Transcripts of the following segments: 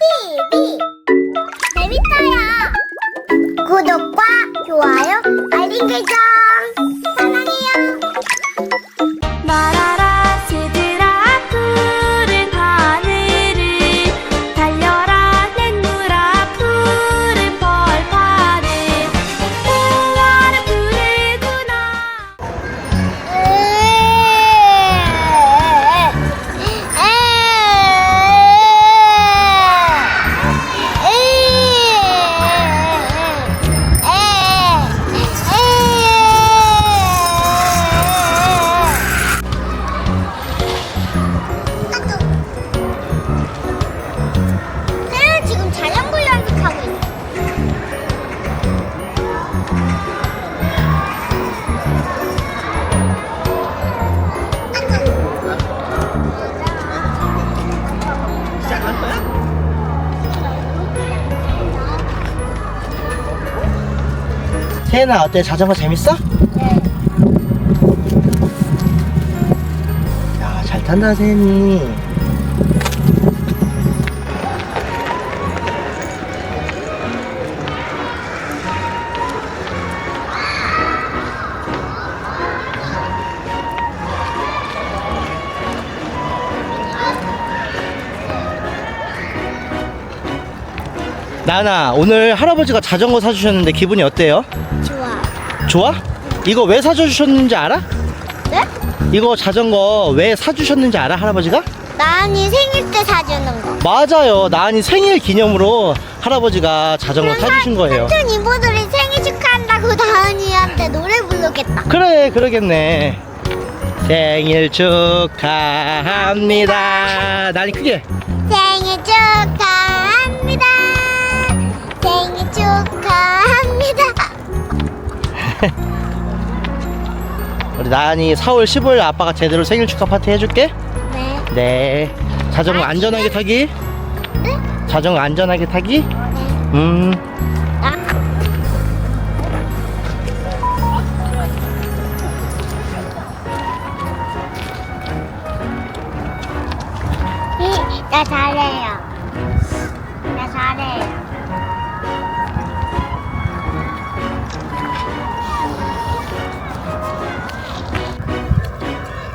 TV 재밌어요. 구독과 좋아요, 알림 설정. 세연아 어때? 자전거 재밌어? 네. 야, 잘 탄다 세연 나나 오늘 할아버지가 자전거 사주셨는데 기분이 어때요? 좋아. 좋아? 이거 왜 사주셨는지 알아? 네? 이거 자전거 왜 사주셨는지 알아 할아버지가? 나은이 생일 때 사주는 거. 맞아요 나은이 생일 기념으로 할아버지가 자전거 사주신 거예요 삼촌 이모들이 생일 축하한다고 나은이한테 노래 부르겠다. 그래 그러겠네 생일 축하합니다 나니 크게 생일 축하 나은이 4월 15일 아빠가 제대로 생일 축하 파티 해줄게 네. 네 자전거 안전하게 타기 네? 자전거 안전하게 타기 음 아. 이, 나 잘해요.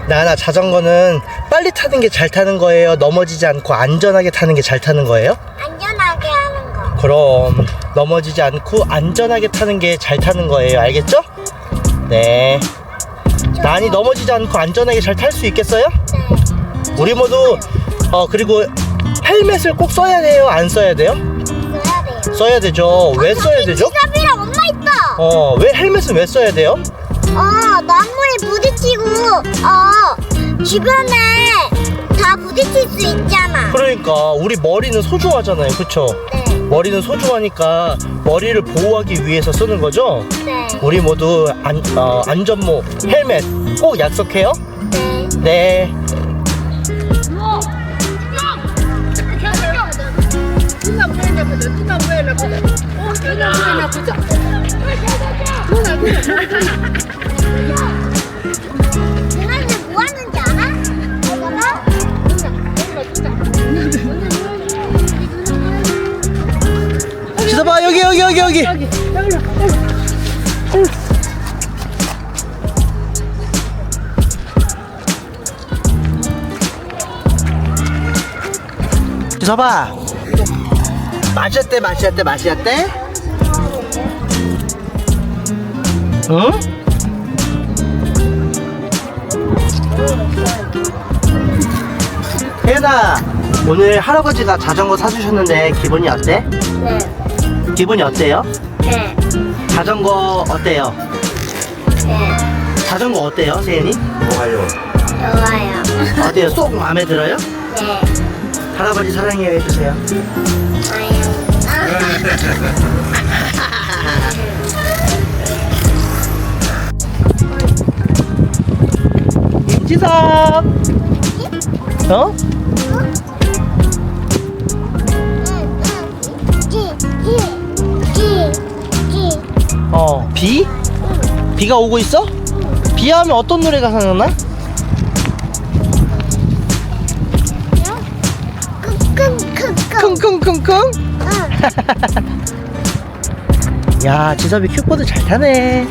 나나 자전거는 빨리 타는 게 잘 타는 거예요 넘어지지 않고 안전하게 타는 게 잘 타는 거예요? 안전하게 하는 거. 그럼 넘어지지 않고 안전하게 타는 게 잘 타는 거예요. 알겠죠? 네. 난이 넘어지지 않고 안전하게 잘 탈 수 있겠어요? 네. 우리 모두 어 그리고 헬멧을 꼭 써야 돼요. 안 써야 돼요? 써야 돼요. 써야 되죠. 왜 써야 되죠? 지갑이랑 엄마 있다. 어, 왜 헬멧은 왜 써야 돼요? 어, 나무에 부딪히고, 어, 주변에 다 부딪힐 수 있잖아. 그러니까 우리 머리는 소중하잖아요. 그쵸 네, 머리는 소중하니까 머리를 보호하기 위해서 쓰는 거죠? 네, 우리 모두 안, 어, 안전모 헬멧 꼭 약속해요. 네. 네. 누나는 뭐 하는지 알아? 이거가? 지서봐 여기 여기 여기 여기. 지서봐. 마셨대 마셨대 마셨대. 응? 혜연아 오늘 할아버지가 자전거 사주셨는데 기분이 어때? 네, 기분이 어때요? 네, 자전거 어때요? 네. 자전거 어때요, 세연이? 좋아요. 좋아요. 어때요? 쏙 마음에 들어요? 네, 할아버지 사랑해요 해주세요. 좋아요. 임지석! 어? 어, 비? 비가 오고 있어? 비 하면 어떤 노래가 생각나? 쿵쿵쿵쿵. 응. 야, 지섭이 큐보드 잘 타네.